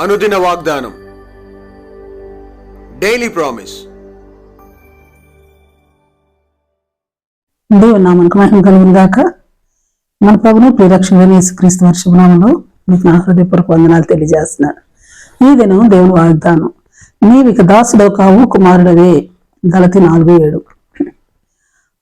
అనుదిన వాగ్దానం. Daily promise దేవుని నామనికి మహిమ కలుగును గాక. మన ప్రభును ప్రియరక్షణ యేసుక్రీస్తు వర్షనామంలో మీకు నా హృదయపూర్వక వందనాలు తెలియజేస్తున్నాను. ఈ దినం దేవుని వాగ్దానం. నీవిక దాసుడో కావు కుమారుడవే. గలతి నాలుగు ఏడు.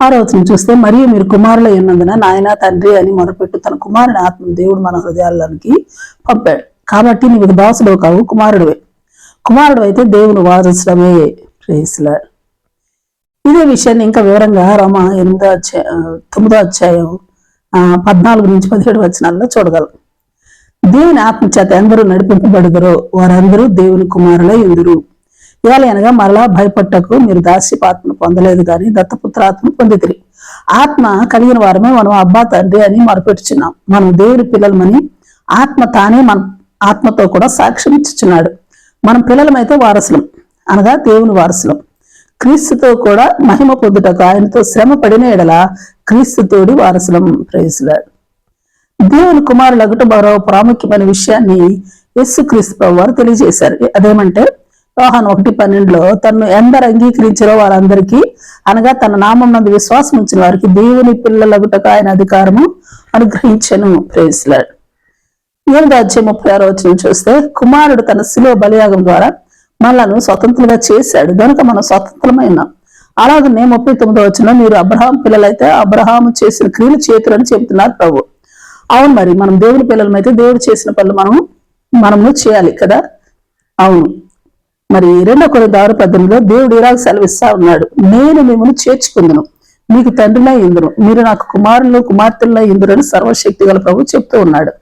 ఆ రోజున చూస్తే మరియు మీరు కుమారుల ఉన్నందున నాయన తండ్రి అని మొదలుపెట్టు తన కుమారుని ఆత్మ దేవుడు మన హృదయాల్లోనికి పంపాడు. కాబట్టి నీకు దాసుడు కావు కుమారుడివే. కుమారుడు అయితే దేవుని వారించడమే ప్రేసులాడు ఇదే విషయాన్ని ఇంకా వివరంగా రమ ఎనిమిదో అధ్యాయ తొమ్మిదో అధ్యాయం పద్నాలుగు నుంచి పదిహేడు వచనాల్లో చూడగలం. దేవుని ఆత్మ చేత ఎందరూ నడిపింపబడుదరో వారందరూ దేవుని కుమారులే ఎందురు ఇవాళ అనగా మరలా భయపట్టకు మీరు దాస్యపాత్మను పొందలేదు కానీ దత్తపుత్రాత్మను పొందితిరి. ఆత్మ కలిగిన వారమే మనం అబ్బా తండ్రి అని మరపెట్టుచున్నాం. మనం దేవుని పిల్లలమని ఆత్మ తానే మన ఆత్మతో కూడా సాక్ష్యం ఇచ్చుచున్నాడు. మనం పిల్లలమైతే వారసులం. అనగా దేవుని వారసులం. క్రీస్తుతో కూడా మహిమ పొందుటకు ఆయనతో శ్రమ పడిన ఎడల క్రీస్తుతోడి వారసులం. ప్రేసులాడు దేవుని కుమారులగుట మరో ప్రాముఖ్యమైన విషయాన్ని యేసు క్రీస్తు వారు తెలియజేశారు. అదేమంటే యోహాన్ ఒకటి పన్నెండులో తను ఎందరు అంగీకరించారో వారందరికీ అనగా తన నామం నందు విశ్వాసం ఉంచిన వారికి దేవుని పిల్లలగుటకు ఆయన అధికారము అనుగ్రహించను. ప్రేసులాడు ఎనిమిది ముప్పై ఆరో వచ్చిన చూస్తే కుమారుడు తన శిలో బలియాగం ద్వారా మనలను స్వతంత్రంగా చేశాడు. కనుక మనం స్వతంత్రమైనాం. అలాగనే ముప్పై తొమ్మిదో వచ్చిన మీరు అబ్రహాం పిల్లలైతే అబ్రహాం చేసిన క్రియలు చేతులని చెబుతున్నారు ప్రభు. అవును మరి మనం దేవుని పిల్లలమైతే దేవుడు చేసిన పనులు మనం మనము చేయాలి కదా? అవును. మరి రెండో కొన్ని దారు పద్ధతిలో దేవుడు ఇలాగ సెలవిస్తా ఉన్నాడు. నేను మిమ్మల్ని చేర్చుకుందును. మీకు తండ్రిలో ఇందును మీరు నాకు కుమారులు కుమార్తెల్లో ఇందురు అని సర్వశక్తి గల ప్రభు చెప్తూ ఉన్నాడు.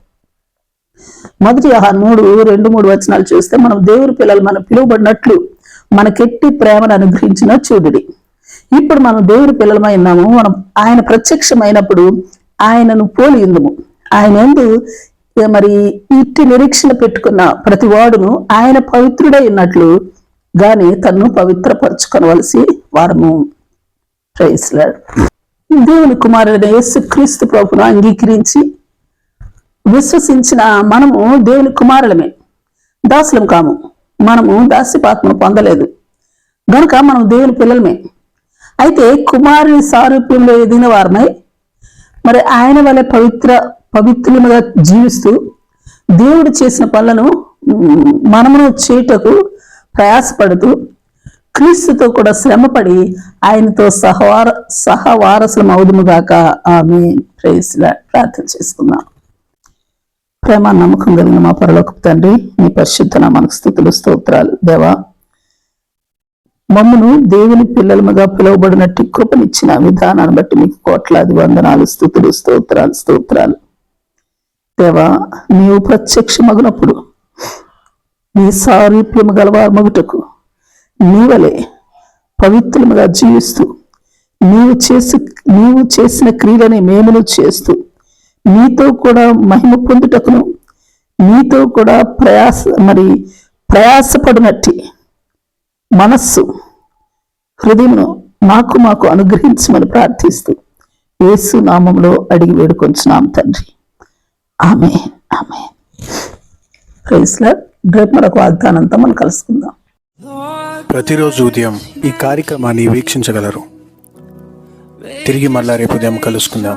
మొదటి ఆ మూడు రెండు మూడు వచనాలు చూస్తే మనం దేవుని పిల్లలు మనం పిలువబడినట్లు మనకెట్టి ప్రేమను అనుగ్రహించిన చూడుడి. ఇప్పుడు మనం దేవుని పిల్లలమై ఉన్నాము మనం ఆయన ప్రత్యక్షమైనప్పుడు ఆయనను పోలి ఉందము. ఆయన ఎందు ఏ మరి ఇట్టి నిరీక్షణ పెట్టుకున్న ప్రతి వాడును ఆయన పవిత్రుడై ఉన్నట్లు గాని తన్ను పవిత్రపరచుకొనవలసి వారము. దేవుని కుమారుడైన యేసు క్రీస్తు ప్రభును అంగీకరించి విశ్వసించిన మనము దేవుని కుమారులమే. దాసులం కాము. మనము దాస్యపాత్మను పొందలేదు. గనుక మనం దేవుని పిల్లలమే. అయితే కుమారుని సారూప్యంలో ఎదిగిన వారమై మరి ఆయన వల్ల పవిత్ర పవిత్రులుగా జీవిస్తూ దేవుడు చేసిన పనులను మనమును చేయుటకు ప్రయాసపడుతూ క్రీస్తుతో కూడా శ్రమపడి ఆయనతో సహవార సహవారసులం అవుదుముగాక ఆమె ప్రేయస్లా ప్రార్థన చేసుకున్నాం ప్రేమ నమ్మకం కలిగిన మా పరలోకపు తండ్రి నీ పరిశుద్ధ నామానికి స్థుతులు స్తోత్రాలు. దేవా మమ్మను దేవుని పిల్లలముగా పిలువబడినట్టు కృపనిచ్చిన విధానాన్ని బట్టి మీకు కోట్లాది వందనాలు స్థుతులు స్తోత్రాలు స్తోత్రాలు. దేవా నీవు ప్రత్యక్షమగునప్పుడు నీ సారూప్యము గలవారు మగుటకు నీవలే పవిత్రముగా జీవిస్తూ నీవు చేసి నీవు చేసిన క్రియలని మేమును చేస్తూ నీతో కూడా మహిమ పొందుటకును నీతో కూడా ప్రయాస మరి ప్రయాసపడినట్టి మనస్సు హృదయమును మాకు మాకు అనుగ్రహించమని ప్రార్థిస్తూ యేసు నామంలో అడిగి వేడుకొంచున్నాం తండ్రి. ఆమె ఆమె ప్రైస్లా రేపు మరొక వాగ్దానంతో మనం కలుసుకుందాం. ప్రతిరోజు ఉదయం ఈ కార్యక్రమాన్ని వీక్షించగలరు. తిరిగి మళ్ళా రేపు ఉదయం కలుసుకుందాం.